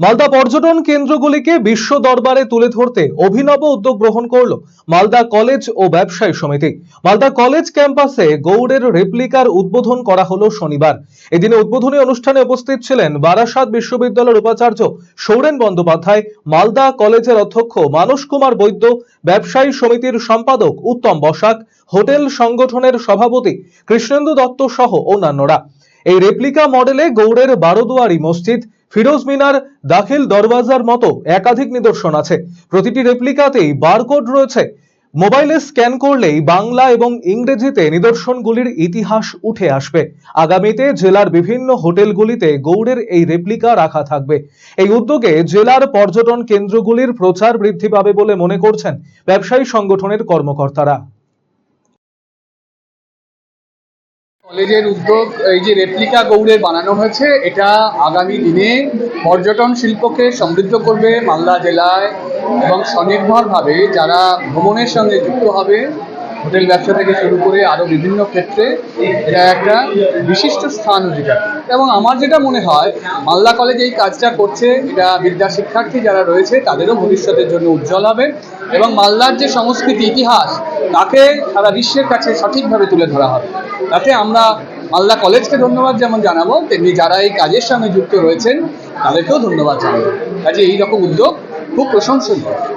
মালদা পর্যটন কেন্দ্রগুলিকে বিশ্ব দরবারে তুলে ধরতে অভিনব উদ্যোগ গ্রহণ করল মালদা কলেজ ও ব্যবসায়ী সমিতি। মালদা কলেজ ক্যাম্পাসে গৌড়ের রেপ্লিকার উদ্বোধন করা হলো শনিবার। এদিনে উদ্বোধনী অনুষ্ঠানে উপস্থিত ছিলেন বারাসাত বিশ্ববিদ্যালয়ের উপাচার্য সৌরেন বন্দ্যোপাধ্যায়, মালদা কলেজের অধ্যক্ষ মানস কুমার বৈদ্য, ব্যবসায়ী সমিতির সম্পাদক উত্তম বসাক, হোটেল সংগঠনের সভাপতি কৃষ্ণেন্দু দত্ত সহ অন্যান্যরা। এই রেপ্লিকা মডেলে গৌড়ের বারোদুয়ারি মসজিদ ফিরোজ মিনার দাখিল দরওয়াজার মতো একাধিক নিদর্শন আছে। প্রতিটি রেপ্লিকাতেই বারকোড রয়েছে। মোবাইলে স্ক্যান করলেই বাংলা এবং ইংরেজিতে নিদর্শনগুলির ইতিহাস উঠে আসবে। আগামীতে জেলার বিভিন্ন হোটেলগুলিতে গৌড়ের এই রেপ্লিকা রাখা থাকবে। এই উদ্যোগে জেলার পর্যটন কেন্দ্রগুলির প্রচার বৃদ্ধি পাবে বলে মনে করছেন ব্যবসায়ী সংগঠনের কর্মকর্তারা। কলেজের উদ্যোগ, এই যে রেপ্লিকা গৌড়ের বানানো হয়েছে, এটা আগামী দিনে পর্যটন শিল্পকে সমৃদ্ধ করবে মালদা জেলায় এবং স্বনির্ভরভাবে যারা ভ্রমণের সঙ্গে যুক্ত হবে, হোটেল ব্যবসা থেকে শুরু করে আরও বিভিন্ন ক্ষেত্রে এটা একটা বিশিষ্ট স্থান অধিকার এবং আমার যেটা মনে হয়, মালদা কলেজ এই কাজটা করছে, এটা বিদ্যা শিক্ষার্থী যারা রয়েছে, তাদেরও ভবিষ্যতের জন্য উজ্জ্বল হবে। এবং মালদার যে সংস্কৃতি, ইতিহাস, তাকে সারা বিশ্বের কাছে সঠিকভাবে তুলে ধরা হবে। তাতে আমরা মালদা কলেজকে ধন্যবাদ যেমন জানাব, তেমনি যারা এই কাজের সঙ্গে যুক্ত রয়েছেন, তাদেরকেও ধন্যবাদ জানাব। কাজে এইরকম উদ্যোগ খুব প্রশংসনীয়।